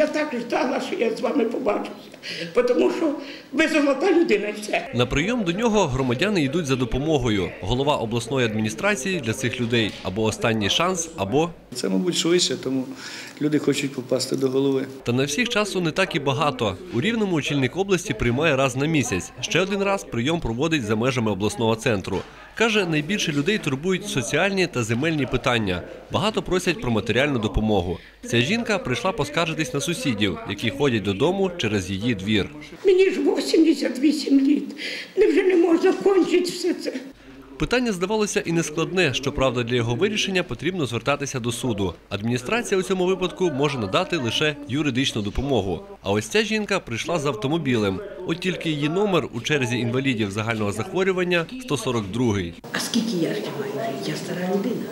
Я так ждала, що я з вами побачуся, тому що ви золота людина і все. На прийом до нього громадяни йдуть за допомогою. Голова обласної адміністрації для цих людей або останній шанс, або Це, мабуть, швидше, тому люди хочуть попасти до голови. та на всіх часу не так і багато. У рівному очільник області приймає раз на місяць. Ще один раз прийом проводить за межами обласного центру. Каже, найбільше людей турбують соціальні та земельні питання. Багато просять про матеріальну допомогу. Ця жінка прийшла поскаржитись на сусідів, які ходять додому через її двір. Мені ж 88 літ. Невже не можна кончити все це? Питання здавалося і нескладне. Щоправда, для його вирішення потрібно звертатися до суду. Адміністрація у цьому випадку може надати лише юридичну допомогу. А ось ця жінка прийшла з автомобілем. От тільки її номер у черзі інвалідів загального захворювання 142. А скільки я ще маю? Я стара людина.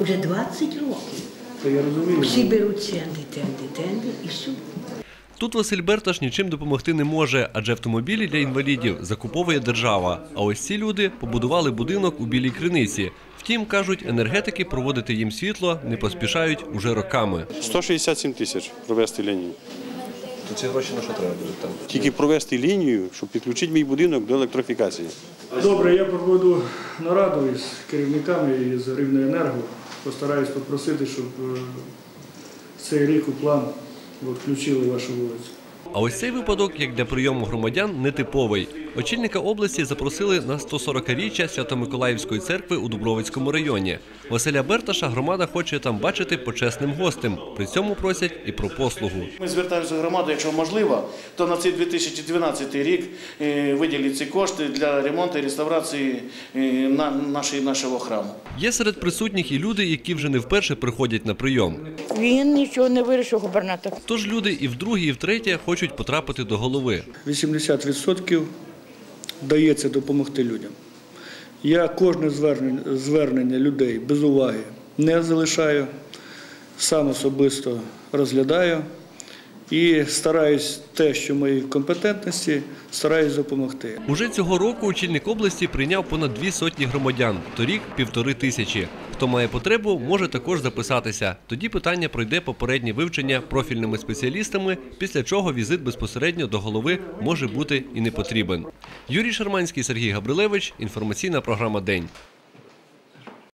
Уже 20 років. То я розумію. Всі беруть тенди, тенди, тенди і все. Тут Василь Берташ нічим допомогти не може, адже автомобілі для інвалідів закуповує держава. А ось ці люди побудували будинок у білій криниці. Втім, кажуть, енергетики проводити їм світло не поспішають уже роками. 167 тисяч провести лінію. То ці гроші на що треба буде там? Тільки провести лінію, щоб підключити мій будинок до електрифікації. Добре, я проведу нараду із керівниками із Рівнеенерго. Постараюсь попросити, щоб е, цей рік у план включили вашу вулицю. А ось цей випадок, як для прийому громадян, нетиповий. Очільника області запросили на 140-річчя Свято-Миколаївської церкви у Дубровицькому районі. Василя Берташа громада хоче там бачити почесним гостем. При цьому просять і про послугу. Ми звертаємося до громади, якщо можливо, то на цей 2012 рік е, виділіть ці кошти для ремонту і реставрації е, на- нашої- нашого храму. Є серед присутніх і люди, які вже не вперше приходять на прийом. Він нічого не вирішив, губернатор. Тож люди і вдруге, і втретє хочуть потрапити до голови. 80% дається допомогти людям. Я кожне звернення, людей без уваги не залишаю, сам особисто розглядаю і стараюсь те, що в моїй компетентності, стараюсь допомогти. Уже цього року очільник області прийняв понад дві сотні громадян, торік півтори тисячі. Хто має потребу, може також записатися. Тоді питання пройде попереднє вивчення профільними спеціалістами, після чого візит безпосередньо до голови може бути і не потрібен. Юрій Шарманський, Сергій Габрилевич. Інформаційна програма День.